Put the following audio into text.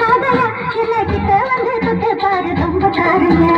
காதலா இல்லை கிட்ட வந்து தொட்டு பாரு ரொம்ப காரணம்